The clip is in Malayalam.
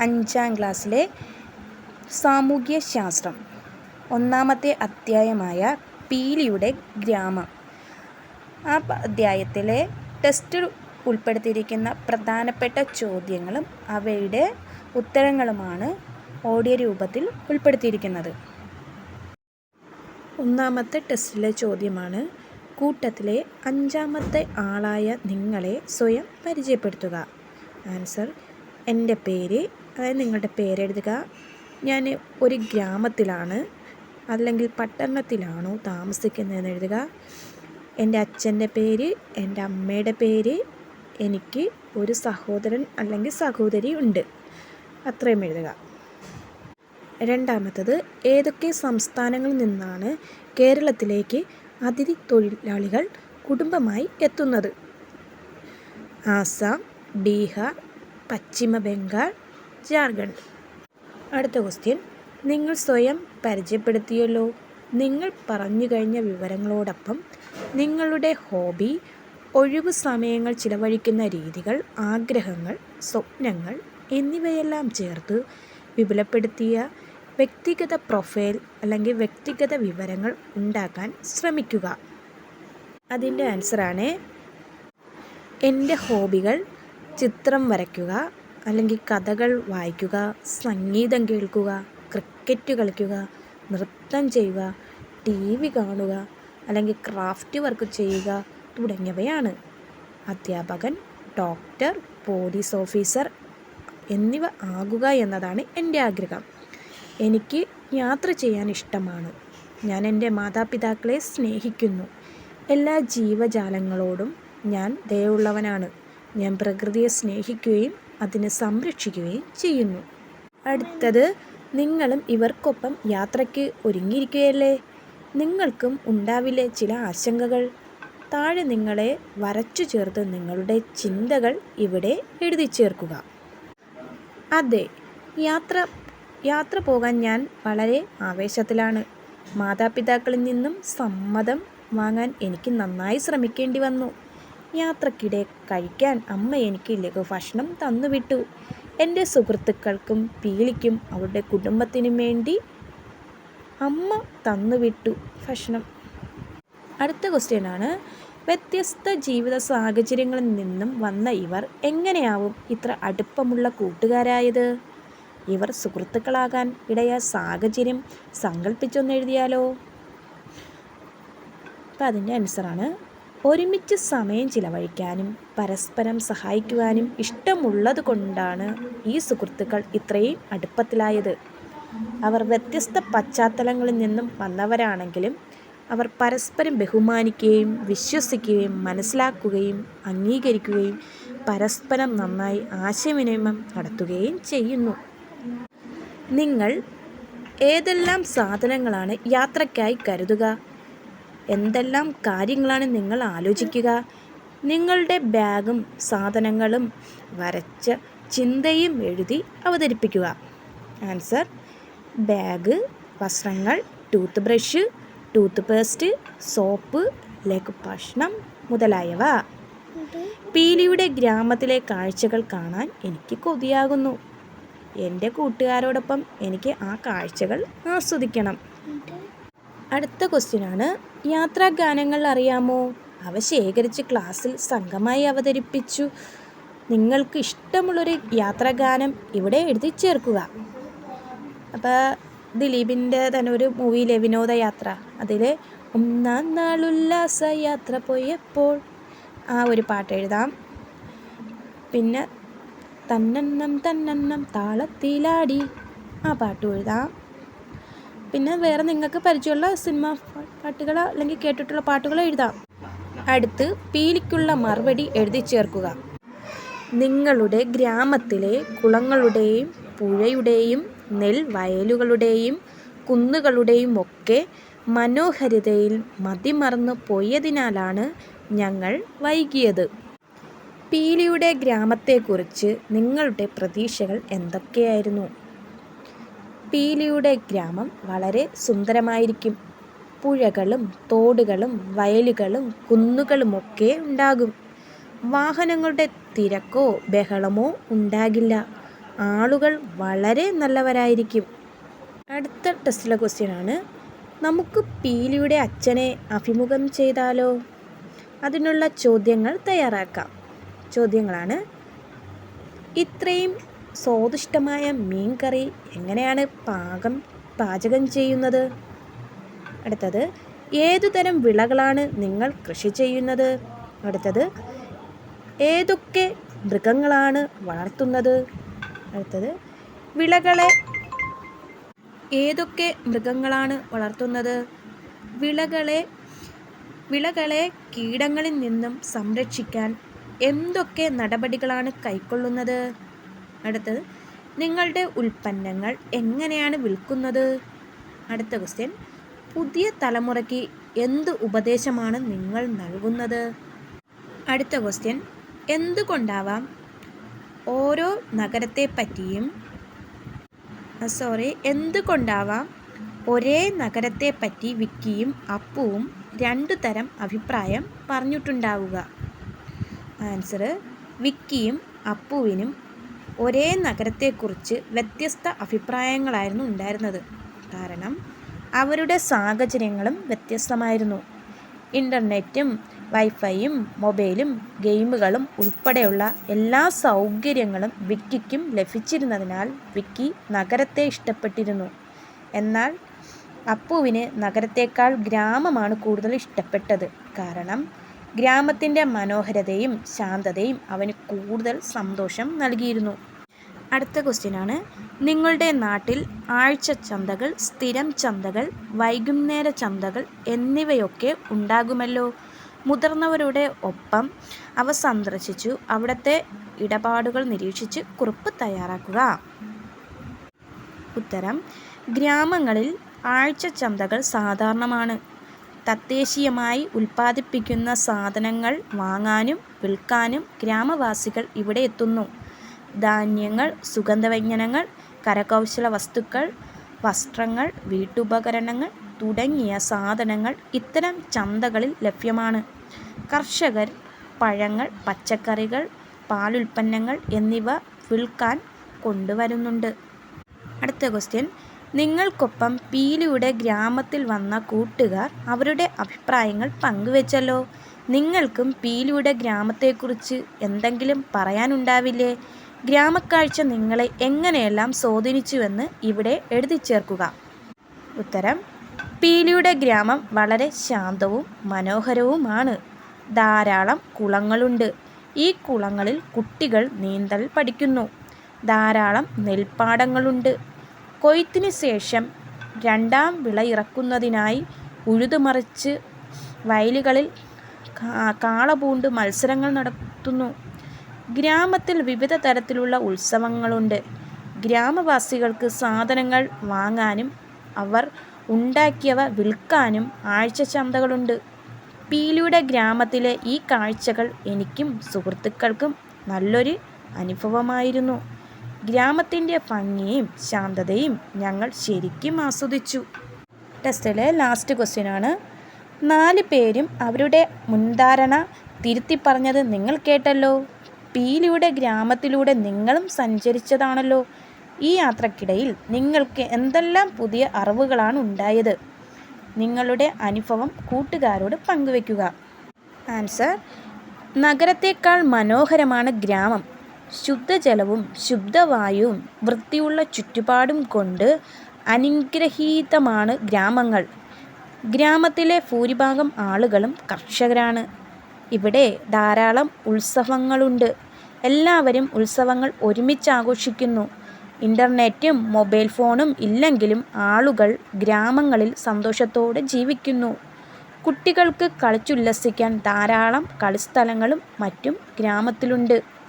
അഞ്ചാം ക്ലാസ്സിലെ സാമൂഹ്യ ശാസ്ത്രം ഒന്നാമത്തെ അധ്യായമായ പീലിയുടെ ഗ്രാമം. ആ അധ്യായത്തിലെ ടെസ്റ്റ് ഉൾപ്പെടുത്തിയിരിക്കുന്ന പ്രധാനപ്പെട്ട ചോദ്യങ്ങളും അവയുടെ ഉത്തരങ്ങളുമാണ് ഓഡിയോ രൂപത്തിൽ ഉൾപ്പെടുത്തിയിരിക്കുന്നത്. ഒന്നാമത്തെ ടെസ്റ്റിലെ ചോദ്യമാണ് കൂട്ടത്തിലെ അഞ്ചാമത്തെ ആളായ നിങ്ങളെ സ്വയം പരിചയപ്പെടുത്തുക. ആൻസർ എന്റെ പേര് അതായത് നിങ്ങളുടെ പേരെഴുതുക. ഞാൻ ഒരു ഗ്രാമത്തിലാണ്. അല്ലെങ്കിൽ പട്ടണത്തിലാണോ താമസിക്കുന്നതെന്ന് എഴുതുക. എന്റെ അച്ഛന്റെ പേര് എന്റെ അമ്മയുടെ പേര് എനിക്ക് ഒരു സഹോദരൻ അല്ലെങ്കിൽ സഹോദരി ഉണ്ട്. അത്രയും എഴുതുക. രണ്ടാമത്തത് ഏതൊക്കെ സംസ്ഥാനങ്ങളിൽ നിന്നാണ് കേരളത്തിലേക്ക് അതിഥി തൊഴിലാളികൾ കുടുംബമായി എത്തുന്നത്? ആസാം ബീഹാർ പശ്ചിമ ബംഗാൾ ജാർഖണ്ഡ്. അടുത്ത ക്വസ്റ്റ്യൻ. നിങ്ങൾ സ്വയം പരിചയപ്പെടുത്തിയല്ലോ. നിങ്ങൾ പറഞ്ഞു കഴിഞ്ഞ വിവരങ്ങളോടൊപ്പം നിങ്ങളുടെ ഹോബി ഒഴിവു സമയങ്ങൾ ചിലവഴിക്കുന്ന രീതികൾ ആഗ്രഹങ്ങൾ സ്വപ്നങ്ങൾ എന്നിവയെല്ലാം ചേർത്ത് വിപുലപ്പെടുത്തിയ വ്യക്തിഗത പ്രൊഫൈൽ അല്ലെങ്കിൽ വ്യക്തിഗത വിവരങ്ങൾ ഉണ്ടാക്കാൻ ശ്രമിക്കുക. അതിന്റെ ആൻസറാണ് എന്റെ ഹോബികൾ ചിത്രം വരയ്ക്കുക അല്ലെങ്കിൽ കഥകൾ വായിക്കുക സംഗീതം കേൾക്കുക ക്രിക്കറ്റ് കളിക്കുക നൃത്തം ചെയ്യുക ടി വി കാണുക അല്ലെങ്കിൽ ക്രാഫ്റ്റ് വർക്ക് ചെയ്യുക തുടങ്ങിയവയാണ്. അധ്യാപകൻ ഡോക്ടർ പോലീസ് ഓഫീസർ എന്നിവ ആകുക എന്നതാണ് എന്റെ ആഗ്രഹം. എനിക്ക് യാത്ര ചെയ്യാൻ ഇഷ്ടമാണ്. ഞാൻ എന്റെ മാതാപിതാക്കളെ സ്നേഹിക്കുന്നു. എല്ലാ ജീവജാലങ്ങളോടും ഞാൻ ദയുള്ളവനാണ്. ഞാൻ പ്രകൃതിയെ സ്നേഹിക്കുകയും അതിനെ സംരക്ഷിക്കുകയും ചെയ്യുന്നു. അടുത്തത് നിങ്ങളും ഇവർക്കൊപ്പം യാത്രയ്ക്ക് ഒരുങ്ങിയിരിക്കുകയല്ലേ? നിങ്ങൾക്കും ഉണ്ടാവില്ലേ ചില ആശങ്കകൾ? താഴെ നിങ്ങളെ വരച്ചു ചേർത്ത് നിങ്ങളുടെ ചിന്തകൾ ഇവിടെ എഴുതി ചേർക്കുക. അതെ യാത്ര യാത്ര പോകാൻ ഞാൻ വളരെ ആവേശത്തിലാണ്. മാതാപിതാക്കളിൽ നിന്നും സമ്മതം വാങ്ങാൻ എനിക്ക് നന്നായി ശ്രമിക്കേണ്ടി വന്നു. യാത്രക്കിടെ കഴിക്കാൻ അമ്മ എനിക്ക് ലഘുഭക്ഷണം തന്നുവിട്ടു. എന്റെ സുഹൃത്തുക്കൾക്കും പീലിക്കും അവരുടെ കുടുംബത്തിനും വേണ്ടി അമ്മ തന്നുവിട്ടു ഭക്ഷണം. അടുത്ത ക്വസ്റ്റ്യനാണ് വ്യത്യസ്ത ജീവിത സാഹചര്യങ്ങളിൽ നിന്നും വന്ന ഇവർ എങ്ങനെയാവും? ഇത്ര അടുപ്പമുള്ള കൂട്ടുകാരായത്? ഇവർ സുഹൃത്തുക്കളാകാൻ ഇടയ സാഹചര്യം സങ്കല്പിച്ചൊന്നെഴുതിയാലോ അപ്പം അതിന്റെ ആൻസറാണ് ഒരുമിച്ച് സമയം ചിലവഴിക്കാനും പരസ്പരം സഹായിക്കുവാനും ഇഷ്ടമുള്ളത് കൊണ്ടാണ് ഈ സുഹൃത്തുക്കൾ ഇത്രയും അടുപ്പത്തിലായത്. അവർ വ്യത്യസ്ത പശ്ചാത്തലങ്ങളിൽ നിന്നും വന്നവരാണെങ്കിലും അവർ പരസ്പരം ബഹുമാനിക്കുകയും വിശ്വസിക്കുകയും മനസ്സിലാക്കുകയും അംഗീകരിക്കുകയും പരസ്പരം നന്നായി ആശയവിനിമയം നടത്തുകയും ചെയ്യുന്നു. നിങ്ങൾ ഏതെല്ലാം സാധനങ്ങളാണ് യാത്രയ്ക്കായി കരുതുക? എന്തെല്ലാം കാര്യങ്ങളാണ് നിങ്ങൾ ആലോചിക്കുക? നിങ്ങളുടെ ബാഗും സാധനങ്ങളും വരച്ച ചിന്തയും എഴുതി അവതരിപ്പിക്കുക. ആൻസർ ബാഗ് വസ്ത്രങ്ങൾ tooth brush tooth paste soap ലഘുഭക്ഷണം മുതലായവ. പീലിയുടെ ഗ്രാമത്തിലെ കാഴ്ചകൾ കാണാൻ എനിക്ക് കൊതിയാകുന്നു. എന്റെ കൂട്ടുകാരോടൊപ്പം എനിക്ക് ആ കാഴ്ചകൾ ആസ്വദിക്കണം. അടുത്ത ക്വസ്റ്റ്യൻ ക്വസ്റ്റ്യനാണ് യാത്രാഗാനങ്ങൾ അറിയാമോ? അവ ശേഖരിച്ച് ക്ലാസ്സിൽ സംഘമായി അവതരിപ്പിച്ചു. നിങ്ങൾക്ക് ഇഷ്ടമുള്ളൊരു യാത്രാഗാനം ഇവിടെ എഴുതി ചേർക്കുക. അപ്പോൾ ദിലീപിന്റെ തന്നെ ഒരു മൂവിയിലെ വിനോദയാത്ര അതിൽ ഒന്നാം നാളുല്ലാസ യാത്ര പോയപ്പോൾ ആ ഒരു പാട്ട് എഴുതാം. പിന്നെ തന്നെണ്ണം തന്നെണ്ണം താളത്തിലാടി ആ പാട്ട് എഴുതാം. പിന്നെ വേറെ നിങ്ങൾക്ക് പരിചയമുള്ള സിനിമ പാട്ടുകളോ അല്ലെങ്കിൽ കേട്ടിട്ടുള്ള പാട്ടുകളോ എഴുതാം. അടുത്ത് പീലിക്കുള്ള മറുപടി എഴുതി ചേർക്കുക. നിങ്ങളുടെ ഗ്രാമത്തിലെ കുളങ്ങളുടെയും പുഴയുടെയും നെൽവയലുകളുടെയും കുന്നുകളുടെയും ഒക്കെ മനോഹരിതയിൽ മതിമറന്നു പോയതിനാലാണ് ഞങ്ങൾ വൈകിയത്. പീലിയുടെ ഗ്രാമത്തെക്കുറിച്ച് നിങ്ങളുടെ പ്രതീക്ഷകൾ എന്തൊക്കെയായിരുന്നു? പീലിയുടെ ഗ്രാമം വളരെ സുന്ദരമായിരിക്കും. പുഴകളും തോടുകളും വയലുകളും കുന്നുകളുമൊക്കെ ഉണ്ടാകും. വാഹനങ്ങളുടെ തിരക്കോ ബഹളമോ ഉണ്ടാകില്ല. ആളുകൾ വളരെ നല്ലവരായിരിക്കും. അടുത്ത ടെസ്റ്റിലെ ക്വസ്റ്റ്യൻ ആണ് നമുക്ക് പീലിയുടെ അച്ഛനെ അഭിമുഖം ചെയ്താലോ? അതിനുള്ള ചോദ്യങ്ങൾ തയ്യാറാക്കാം. ചോദ്യങ്ങളാണ് ഇത്രയും സ്വാദിഷ്ടമായ മീൻ കറി എങ്ങനെയാണ് പാകം പാചകം ചെയ്യുന്നത്? അടുത്തത് ഏതുതരം വിളകളാണ് നിങ്ങൾ കൃഷി ചെയ്യുന്നത്? അടുത്തത് ഏതൊക്കെ മൃഗങ്ങളാണ് വളർത്തുന്നത്? അടുത്തത് വിളകളെ ഏതൊക്കെ മൃഗങ്ങളാണ് വളർത്തുന്നത്? വിളകളെ വിളകളെ കീടങ്ങളിൽ നിന്നും സംരക്ഷിക്കാൻ എന്തൊക്കെ നടപടികളാണ് കൈക്കൊള്ളുന്നത്? അടുത്തത് നിങ്ങളുടെ ഉൽപ്പന്നങ്ങൾ എങ്ങനെയാണ് വിൽക്കുന്നത്? അടുത്ത ക്വസ്റ്റ്യൻ പുതിയ തലമുറയ്ക്ക് എന്ത് ഉപദേശമാണ് നിങ്ങൾ നൽകുന്നത്? അടുത്ത ക്വസ്റ്റ്യൻ എന്തുകൊണ്ടാവാം ഓരോ നഗരത്തെ പറ്റിയും സോറി എന്തുകൊണ്ടാവാം ഒരേ നഗരത്തെ പറ്റി വിക്കിയും അപ്പുവും രണ്ടു തരം അഭിപ്രായം പറഞ്ഞിട്ടുണ്ടാവുക? ആൻസർ വിക്കിയും അപ്പുവിനും ഒരേ നഗരത്തെക്കുറിച്ച് വ്യത്യസ്ത അഭിപ്രായങ്ങളായിരുന്നു ഉണ്ടായിരുന്നത്. കാരണം അവരുടെ സാഹചര്യങ്ങളും വ്യത്യസ്തമായിരുന്നു. ഇന്റർനെറ്റും വൈഫൈയും മൊബൈലും ഗെയിമുകളും ഉൾപ്പെടെയുള്ള എല്ലാ സൗകര്യങ്ങളും വിക്കിക്കും ലഭിച്ചിരുന്നതിനാൽ വിക്കി നഗരത്തെ ഇഷ്ടപ്പെട്ടിരുന്നു. എന്നാൽ അപ്പുവിന് നഗരത്തേക്കാൾ ഗ്രാമമാണ് കൂടുതൽ ഇഷ്ടപ്പെട്ടത്. കാരണം ഗ്രാമത്തിന്റെ മനോഹരതയും ശാന്തതയും അവന് കൂടുതൽ സന്തോഷം നൽകിയിരുന്നു. അടുത്ത ക്വസ്റ്റ്യനാണ് നിങ്ങളുടെ നാട്ടിൽ ആഴ്ച ചന്തകൾ സ്ഥിരം ചന്തകൾ വൈകുന്നേര ചന്തകൾ എന്നിവയൊക്കെ ഉണ്ടാകുമല്ലോ? മുതിർന്നവരുടെ ഒപ്പം അവ സന്ദർശിച്ചു അവിടുത്തെ ഇടപാടുകൾ നിരീക്ഷിച്ച് കുറിപ്പ് തയ്യാറാക്കുക. ഉത്തരം ഗ്രാമങ്ങളിൽ ആഴ്ച ചന്തകൾ സാധാരണമാണ്. തദ്ദേശീയമായി ഉൽപ്പാദിപ്പിക്കുന്ന സാധനങ്ങൾ വാങ്ങാനും വിൽക്കാനും ഗ്രാമവാസികൾ ഇവിടെ എത്തുന്നു. ധാന്യങ്ങൾ സുഗന്ധവ്യഞ്ജനങ്ങൾ കരകൗശല വസ്തുക്കൾ വസ്ത്രങ്ങൾ വീട്ടുപകരണങ്ങൾ തുടങ്ങിയ സാധനങ്ങൾ ഇത്തരം ചന്തകളിൽ ലഭ്യമാണ്. കർഷകർ പഴങ്ങൾ പച്ചക്കറികൾ പാലുൽപ്പന്നങ്ങൾ എന്നിവ വിൽക്കാൻ കൊണ്ടുവരുന്നുണ്ട്. അടുത്ത ക്വസ്റ്റ്യൻ നിങ്ങൾക്കൊപ്പം പീലിയുടെ ഗ്രാമത്തിൽ വന്ന കൂട്ടുകാർ അവരുടെ അഭിപ്രായങ്ങൾ പങ്കുവെച്ചല്ലോ. നിങ്ങൾക്കും പീലിയുടെ ഗ്രാമത്തെക്കുറിച്ച് എന്തെങ്കിലും പറയാനുണ്ടാവില്ലേ? ഗ്രാമക്കാഴ്ച നിങ്ങളെ എങ്ങനെയെല്ലാം സ്വാധീനിച്ചുവെന്ന് ഇവിടെ എഴുതി ചേർക്കുക. ഉത്തരം പീലിയുടെ ഗ്രാമം വളരെ ശാന്തവും മനോഹരവുമാണ്. ധാരാളം കുളങ്ങളുണ്ട്. ഈ കുളങ്ങളിൽ കുട്ടികൾ നീന്തൽ പഠിക്കുന്നു. ധാരാളം നെൽപ്പാടങ്ങളുണ്ട്. കൊയ്ത്തിന് ശേഷം രണ്ടാം വിള ഇറക്കുന്നതിനായി ഉഴുതുമറിച്ച് വയലുകളിൽ കാളപൂണ്ട് മത്സരങ്ങൾ നടത്തുന്നു. ഗ്രാമത്തിൽ വിവിധ തരത്തിലുള്ള ഉത്സവങ്ങളുണ്ട്. ഗ്രാമവാസികൾക്ക് സാധനങ്ങൾ വാങ്ങാനും അവർ ഉണ്ടാക്കിയവ വിൽക്കാനും ആഴ്ച ചന്തകളുണ്ട് പീലിയുടെ ഗ്രാമത്തിലെ ഈ കാഴ്ചകൾ എനിക്കും സുഹൃത്തുക്കൾക്കും നല്ലൊരു അനുഭവമായിരുന്നു. ഗ്രാമത്തിന്റെ ഭംഗിയും ശാന്തതയും ഞങ്ങൾ ശരിക്കും ആസ്വദിച്ചു. ടെസ്റ്റിലെ ലാസ്റ്റ് ക്വസ്റ്റ്യൻ ആണ്. നാല് പേരും അവരുടെ മുൻധാരണ തിരുത്തി പറഞ്ഞത് നിങ്ങൾ കേട്ടല്ലോ. പീലിയുടെ ഗ്രാമത്തിലൂടെ നിങ്ങളും സഞ്ചരിച്ചതാണല്ലോ. ഈ യാത്രക്കിടയിൽ നിങ്ങൾക്ക് എന്തെല്ലാം പുതിയ അറിവുകളാണ് ഉണ്ടായത്? നിങ്ങളുടെ അനുഭവം കൂട്ടുകാരോട് പങ്കുവയ്ക്കുക ആൻസർ നഗരത്തേക്കാൾ മനോഹരമാണ് ഗ്രാമം. ശുദ്ധജലവും ശുദ്ധവായുവും വൃത്തിയുള്ള ചുറ്റുപാടും കൊണ്ട് അനുഗ്രഹീതമാണ് ഗ്രാമങ്ങൾ. ഗ്രാമത്തിലെ ഭൂരിഭാഗം ആളുകളും കർഷകരാണ്. ഇവിടെ ധാരാളം ഉത്സവങ്ങളുണ്ട്. എല്ലാവരും ഉത്സവങ്ങൾ ഒരുമിച്ച് ആഘോഷിക്കുന്നു ഇന്റർനെറ്റും മൊബൈൽ ഫോണും ഇല്ലെങ്കിലും ആളുകൾ ഗ്രാമങ്ങളിൽ സന്തോഷത്തോടെ ജീവിക്കുന്നു. കുട്ടികൾക്ക് കളിച്ചുല്ലസിക്കാൻ ധാരാളം കളിസ്ഥലങ്ങളും മറ്റും ഗ്രാമത്തിലുണ്ട്.